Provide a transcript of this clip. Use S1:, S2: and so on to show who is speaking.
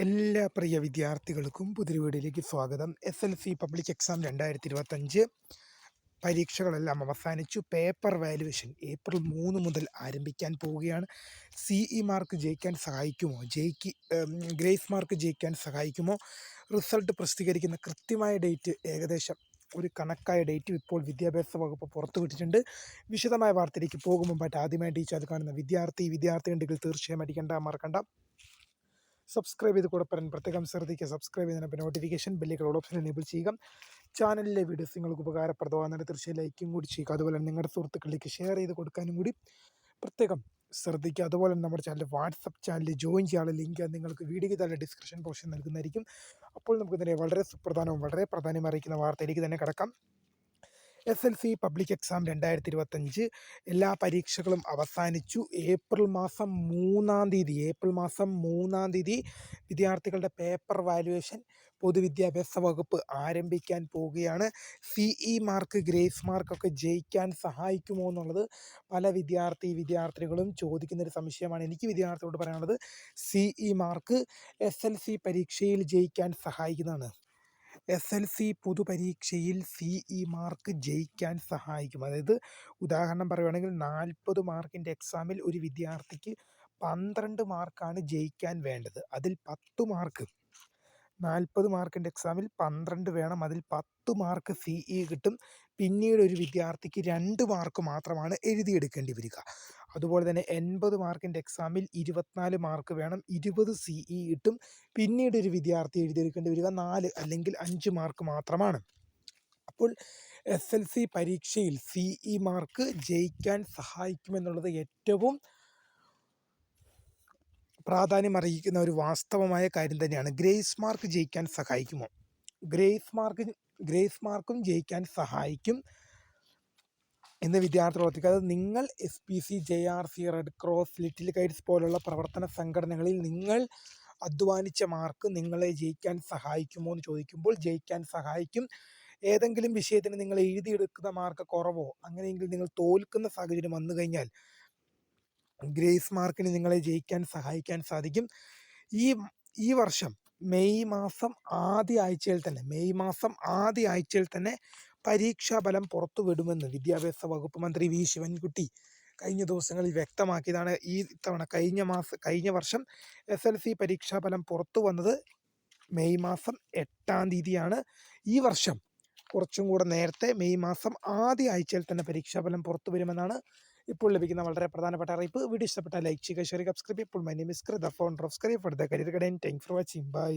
S1: എല്ലാ പ്രിയ വിദ്യാർത്ഥികൾക്കും പുതിരിവീടിലേക്ക് സ്വാഗതം. S L C public exam രണ്ടായിരത്തി ഇരുപത്തഞ്ച് പരീക്ഷകളെല്ലാം അവസാനിച്ചു. പേപ്പർ വാല്യുവേഷൻ ഏപ്രിൽ മൂന്ന് മുതൽ ആരംഭിക്കാൻ പോവുകയാണ്. സി ഇ മാർക്ക് ജയിക്കാൻ സഹായിക്കുമോ? ജയിക്ക് ഗ്രേസ് മാർക്ക് ജയിക്കാൻ സഹായിക്കുമോ? റിസൾട്ട് പ്രസിദ്ധീകരിക്കുന്ന കൃത്യമായ ഡേറ്റ് ഏകദേശം ഒരു കണക്കായ ഡേറ്റും ഇപ്പോൾ വിദ്യാഭ്യാസ വകുപ്പ് പുറത്തുവിട്ടിട്ടുണ്ട്. വിശദമായ വാർത്തയിലേക്ക് പോകുമ്പോൾ മുമ്പായിട്ട് ആദ്യമായിട്ട് ഈ ചാനൽ കാണുന്ന വിദ്യാർത്ഥി വിദ്യാർത്ഥി ഉണ്ടെങ്കിൽ തീർച്ചയായും അടിക്കണ്ട മറക്കണ്ട. സബ്സ്ക്രൈബ് ചെയ്ത് കൂടെ പറയാൻ പ്രത്യേകം ശ്രദ്ധിക്കുക. സബ്സ്ക്രൈബ് ചെയ്തതിനൊപ്പം നോട്ടിഫിക്കേഷൻ ബെല്ലുകൾ ഓപ്ഷൻ എനേബിൾ ചെയ്യുക. ചാനലിലെ വീഡിയോസ് നിങ്ങൾക്ക് ഉപകാരപ്രദമാകുന്നതിന് തീർച്ചയായും ലൈക്കും കൂടി ചെയ്യുക. അതുപോലെ തന്നെ നിങ്ങളുടെ സുഹൃത്തുക്കളിലേക്ക് ഷെയർ ചെയ്ത് കൊടുക്കാനും കൂടി പ്രത്യേകം ശ്രദ്ധിക്കുക. അതുപോലെ തന്നെ നമ്മുടെ ചാനൽ വാട്സപ്പ് ചാനലിൽ ജോയിൻ ചെയ്യാനുള്ള ലിങ്ക് നിങ്ങൾക്ക് വീഡിയോയ്ക്ക് തന്നെ ഡിസ്ക്രിപ്ഷൻ ബോക്സിൽ നൽകുന്നതായിരിക്കും. അപ്പോൾ നമുക്ക് ഇതിനെ വളരെ സുപ്രധാനവും വളരെ പ്രാധാന്യം അറിയിക്കുന്ന വാർത്തയിലേക്ക് തന്നെ കിടക്കാം. S L C public exam രണ്ടായിരത്തി ഇരുപത്തഞ്ച് എല്ലാ പരീക്ഷകളും അവസാനിച്ചു. ഏപ്രിൽ മാസം മൂന്നാം തീയതി ഏപ്രിൽ മാസം മൂന്നാം തീയതി വിദ്യാർത്ഥികളുടെ പേപ്പർ വാല്യുവേഷൻ പൊതുവിദ്യാഭ്യാസ വകുപ്പ് ആരംഭിക്കാൻ പോവുകയാണ്. സി ഇ മാർക്ക് ഗ്രേസ് മാർക്കൊക്കെ ജയിക്കാൻ സഹായിക്കുമോ എന്നുള്ളത് പല വിദ്യാർത്ഥി വിദ്യാർത്ഥികളും ചോദിക്കുന്നൊരു സംശയമാണ്. എനിക്ക് വിദ്യാർത്ഥികളോട് പറയാനുള്ളത് C E mark S L C പരീക്ഷയിൽ ജയിക്കാൻ സഹായിക്കുന്നതാണ്. എസ് എൽ സി പൊതുപരീക്ഷയിൽ സി ഇ മാർക്ക് ജയിക്കാൻ സഹായിക്കും. അതായത് ഉദാഹരണം പറയുകയാണെങ്കിൽ നാൽപ്പത് മാർക്കിന്റെ എക്സാമിൽ ഒരു വിദ്യാർത്ഥിക്ക് പന്ത്രണ്ട് മാർക്കാണ് ജയിക്കാൻ വേണ്ടത്. അതിൽ പത്ത് മാർക്ക് നാൽപ്പത് മാർക്കിന്റെ എക്സാമിൽ പന്ത്രണ്ട് വേണം. അതിൽ പത്ത് മാർക്ക് സി ഇ കിട്ടും. പിന്നീട് ഒരു വിദ്യാർത്ഥിക്ക് രണ്ട് മാർക്ക് മാത്രമാണ് എഴുതിയെടുക്കേണ്ടി വരിക. അതുപോലെ തന്നെ എൺപത് മാർക്കിന്റെ എക്സാമിൽ ഇരുപത്തിനാല് മാർക്ക് വേണം ഇരുപത് സി ഇ കിട്ടും. പിന്നീട് ഒരു വിദ്യാർത്ഥി എഴുതിയെടുക്കേണ്ടി വരിക നാല് അല്ലെങ്കിൽ അഞ്ച് മാർക്ക് മാത്രമാണ്. അപ്പോൾ എസ് എൽ സി പരീക്ഷയിൽ സി ഇ മാർക്ക് ജയിക്കാൻ സഹായിക്കുമെന്നുള്ളത് ഏറ്റവും പ്രാധാന്യം അറിയിക്കുന്ന ഒരു വാസ്തവമായ കാര്യം തന്നെയാണ്. ഗ്രേസ് മാർക്ക് ജയിക്കാൻ സഹായിക്കുമോ? ഗ്രേസ് മാർക്ക് ഗ്രേസ് മാർക്കും ജയിക്കാൻ സഹായിക്കും. എന്ന് വിദ്യാർത്ഥികൾ അത് നിങ്ങൾ S P C J R C red cross little guides പോലുള്ള പ്രവർത്തന സംഘടനകളിൽ നിങ്ങൾ അധ്വാനിച്ച മാർക്ക് നിങ്ങളെ ജയിക്കാൻ സഹായിക്കുമോ എന്ന് ചോദിക്കുമ്പോൾ ജയിക്കാൻ സഹായിക്കും. ഏതെങ്കിലും വിഷയത്തിന് നിങ്ങൾ എഴുതിയെടുക്കുന്ന മാർക്ക് കുറവോ അങ്ങനെയെങ്കിൽ നിങ്ങൾ തോൽക്കുന്ന സാഹചര്യം വന്നു കഴിഞ്ഞാൽ ഗ്രേസ് മാർക്കിന് നിങ്ങളെ ജയിക്കാൻ സഹായിക്കാൻ സാധിക്കും. ഈ ഈ വർഷം മെയ് മാസം ആദ്യ ആഴ്ചയിൽ തന്നെ മെയ് മാസം ആദ്യ ആഴ്ചയിൽ തന്നെ പരീക്ഷാഫലം ഫലം പുറത്തുവിടുമെന്ന് വിദ്യാഭ്യാസ വകുപ്പ് മന്ത്രി വി. ശിവൻകുട്ടി കഴിഞ്ഞ ദിവസങ്ങളിൽ വ്യക്തമാക്കിയതാണ്. ഈ തവണ കഴിഞ്ഞ മാസം കഴിഞ്ഞ വർഷം എസ്. എൽ. സി പരീക്ഷാ ഫലം പുറത്തു വന്നത് മെയ് മാസം എട്ടാം തീയതിയാണ്. ഈ വർഷം കുറച്ചും കൂടെ നേരത്തെ മെയ് മാസം ആദ്യ ആഴ്ചയിൽ തന്നെ പരീക്ഷാഫലം പുറത്തു വരുമെന്നാണ് ഇപ്പോൾ ലഭിക്കുന്ന വളരെ പ്രധാനപ്പെട്ട അറിയിപ്പ്. വീഡിയോ ഇഷ്ടപ്പെട്ട ലൈക്ക് ചെയ്യുക ഷെയർ സബ്സ്ക്രൈബ് ഇപ്പോൾ my name is Kritha subscribe for the career guidance thank for watching bye